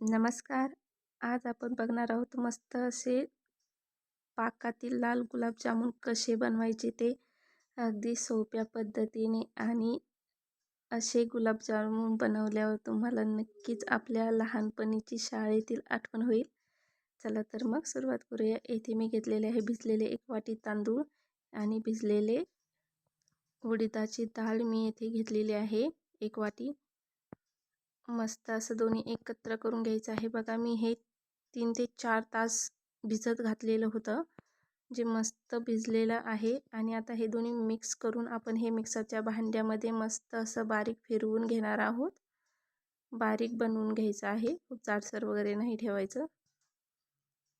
नमस्कार. आज आपण बघणार आहोत मस्त असे पाकातील लाल गुलाबजामुन कसे बनवायचे ते अगदी सोप्या पद्धतीने आणि असे गुलाबजामुन बनवल्यावर तुम्हाला नक्कीच आपल्या लहानपणीची शाळेतील आठवण होईल. चला तर मग सुरुवात करूया. येथे मी घेतलेले आहे भिजलेले एक वाटी तांदूळ आणि भिजलेले उडीदाची डाळ मी येथे घेतलेली आहे. एक वाटी मस्त असं दोन्ही एकत्र करून घ्यायचं आहे. बघा मी हे तीन ते चार तास भिजत घातलेलं होतं जे मस्त भिजलेलं आहे. आणि आता हे दोन्ही मिक्स करून आपण हे मिक्सरच्या भांड्यामध्ये मस्त असं बारीक फिरवून घेणार आहोत. बारीक बनवून घ्यायचं आहे. खूप जाडसर वगैरे नाही ठेवायचं.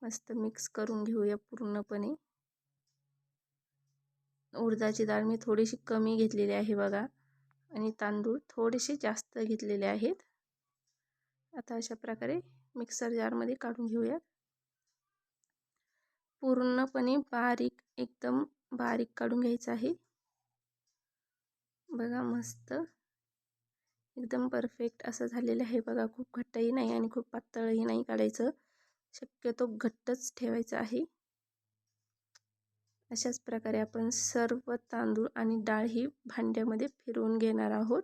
मस्त मिक्स करून घेऊया पूर्णपणे. उडदाची डाळ मी थोडीशी कमी घेतलेली आहे बघा. आणि तांदूळ थोडेसे जास्त घेतलेले आहेत. आता अशा प्रकारे मिक्सर जारमध्ये काढून घेऊया पूर्णपणे बारीक एकदम बारीक काढून घ्यायचं आहे. बघा मस्त. एकदम परफेक्ट असं झालेलं आहे बघा. खूप घट्टही नाही आणि खूप पातळही नाही काढायचं. शक्यतो घट्टच ठेवायचं आहे. अशाच प्रकारे आपण सर्व तांदूळ आणि डाळ ही भांड्यामध्ये फिरवून घेणार आहोत.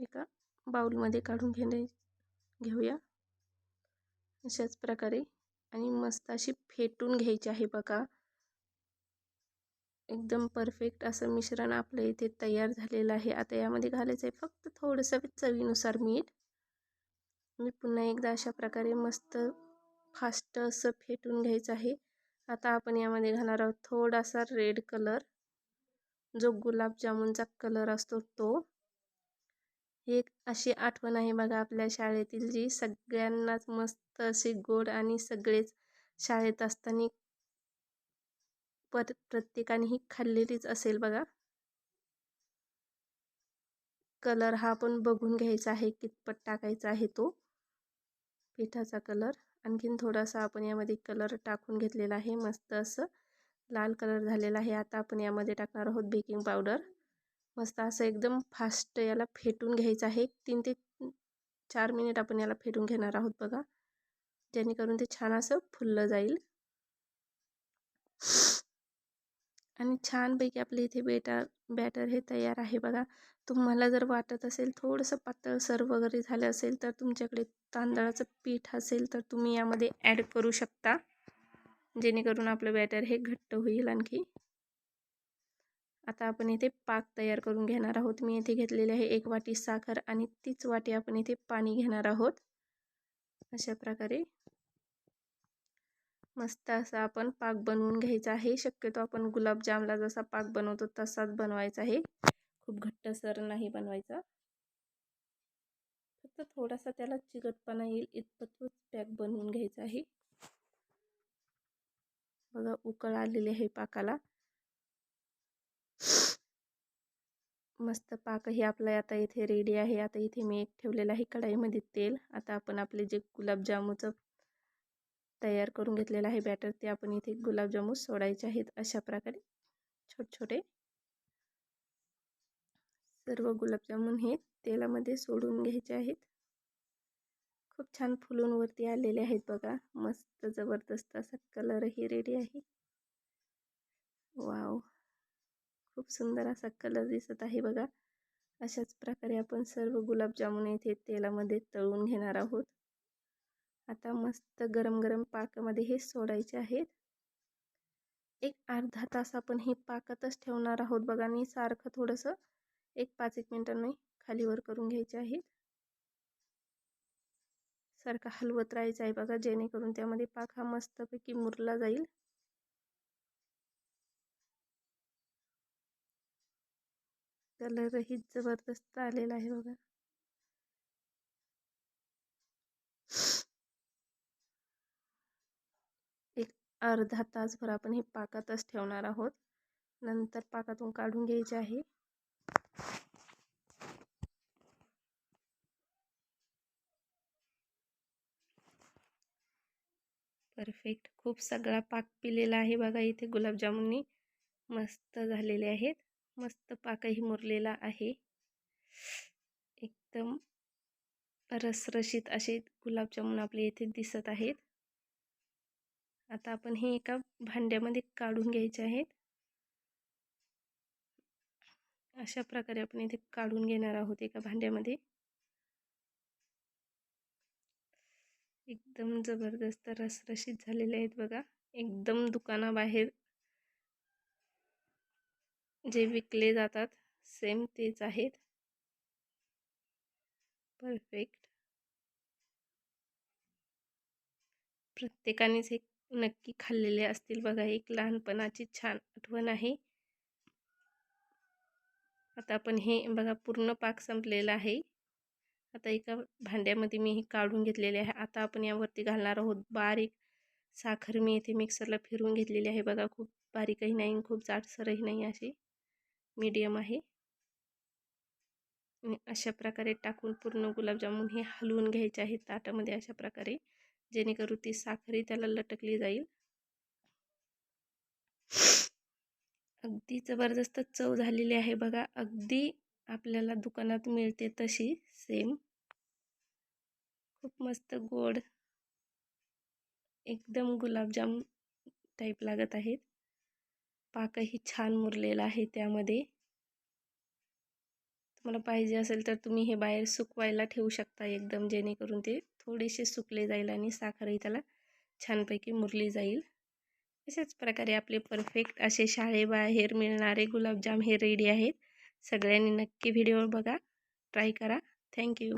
एका बाउलमध्ये काढून घेणे घेऊया. अशाच प्रकारे. आणि मस्त अशी फेटून घ्यायची आहे बघा. एकदम परफेक्ट असं मिश्रण आपलं इथे तयार झालेलं आहे. आता यामध्ये घालायचं आहे फक्त थोडंसं चवीनुसार मीठ. मी पुन्हा एकदा अशा प्रकारे मस्त फास्ट असं फेटून घ्यायचं आहे. आता आपण यामध्ये घालणार आहोत थोडासा रेड कलर. जो गुलाबजामुनचा कलर असतो तो. एक अशी आठवण आहे बघा आपल्या शाळेतील जी सगळ्यांनाच मस्त अशी गोड आणि सगळेच शाळेत असताना पर प्रत्येकाने ही खाल्लेलीच असेल बघा. कलर हा आपण बघून घ्यायचा आहे कितपत टाकायचा आहे तो. पिठाचा कलर. आणखीन थोडासा आपण यामध्ये कलर टाकून घेतलेला आहे मस्त असं लाल कलर झालेला आहे. आता आपण यामध्ये टाकणार आहोत बेकिंग पावडर. मस्त असं एकदम फास्ट याला फेटून घ्यायचं आहे. तीन ते चार मिनिट आपण याला फेटून घेणार आहोत बघा. जेणेकरून ते छान असं फुललं जाईल. आणि छानपैकी आपले इथे बेटर बॅटर हे तयार आहे बघा. तुम्हाला जर वाटत असेल थोडंसं पातळसर वगैरे झालं असेल तर तुमच्याकडे तांदळाचं पीठ असेल तर तुम्ही यामध्ये ॲड करू शकता. जेणेकरून आपलं बॅटर हे घट्ट होईल आणखी. आता आपण इथे पाक तयार करून घेणार आहोत. मी इथे घेतलेली आहे एक वाटी साखर आणि तीच वाटी आपण इथे पाणी घेणार आहोत. अशा प्रकारे मस्त असा आपण पाक बनवून घ्यायचा आहे. शक्यतो आपण गुलाबजामला जसा पाक बनवतो तसाच बनवायचा आहे. खूप घट्टसर नाही बनवायचा. फक्त थोडासा त्याला चिकटपणा येईल इतपतच पॅक बनवून घ्यायचा आहे. बघा उकळ आलेली आहे पाकाला. मस्त पाकही आपला आता इथे रेडी आहे. आता इथे मी एक ठेवलेलं आहे कढाईमध्ये तेल. आता आपण आपले जे गुलाबजामूचं तयार करून घेतलेलं आहे बॅटर ते आपण इथे गुलाबजामू सोडायचे आहेत अशा प्रकारे. छोटे छोटे सर्व गुलाबजामून हे तेलामध्ये सोडून घ्यायचे आहेत. खूप छान फुलून वरती आलेले आहेत बघा. मस्त जबरदस्त असा कलरही रेडी आहे. वाव खूप सुंदर असा कलर दिसत आहे बघा. अशाच प्रकारे आपण सर्व गुलाबजामुन येथे तेलामध्ये तळून घेणार आहोत. आता मस्त गरम गरम पाकामध्ये हे सोडायचे आहेत. एक अर्धा तास आपण हे पाकातच ठेवणार आहोत बघा. आणि सारखं थोडंसं एक पाच एक मिनटांनी खालीवर करून घ्यायचे आहेत. सारखा हलवत राहायचं आहे बघा जेणेकरून त्यामध्ये पाक हा मस्तपैकी मुरला जाईल. कलरही जबरदस्त आलेला आहे बघा. एक अर्धा तासभर आपण हे पाकातच ठेवणार आहोत. नंतर पाकातून काढून घ्यायचे आहे. परफेक्ट खूप सगळा पाक पिलेला आहे बघा इथे गुलाबजामुननी. मस्त झालेले आहेत. मस्त पाकही मुरलेला आहे. एकदम रसरशीत असे गुलाबजामुन आपले येथे दिसत आहेत. आता आपण हे एका भांड्यामध्ये काढून घ्यायचे आहेत. अशा प्रकारे आपण इथे काढून घेणार आहोत एका भांड्यामध्ये. एकदम जबरदस्त रसरशीत झालेले आहेत बघा. एकदम दुकानाबाहेर जे विकले जातात सेम तेच आहेत. परफेक्ट प्रत्येकानेच हे नक्की खाल्लेले असतील बघा एक लहानपणाची छान आठवण आहे. आता आपण हे बघा पूर्ण पाक संपलेला आहे. आता एका भांड्यामध्ये मी हे काढून घेतलेले आहे. आता आपण यावरती घालणार आहोत बारीक साखर. मी इथे मिक्सरला फिरवून घेतलेली आहे बघा खूप बारीकही नाही खूप जाडसरही नाही अशी. मीडियम आहे. अशा प्रकारे टाकून पूर्ण गुलाबजामुन हे हलवून घ्यायचे आहेत ताटामध्ये अशा प्रकारे जेणेकरून ती साखरही त्याला लटकली जाईल. अगदी जबरदस्त चव झालेली आहे बघा. अगदी आपल्याला दुकानात मिळते तशी सेम खूप मस्त गोड एकदम गुलाबजाम टाईप लागत आहेत. पाकही छान मुरलेला आहे त्यामध्ये. तुम्हाला पाहिजे असेल तर तुम्ही हे बाहेर सुकवायला ठेवू शकता एकदम जेणेकरून ते थोडेसे सुकले जाईल आणि साखरही त्याला छानपैकी मुरली जाईल. अशाच प्रकारे आपले परफेक्ट असे शाळेबाहेर मिळणारे गुलाबजाम हे रेडी आहेत. सगळ्यांनी नक्की व्हिडिओ बघा. ट्राय करा. थँक्यू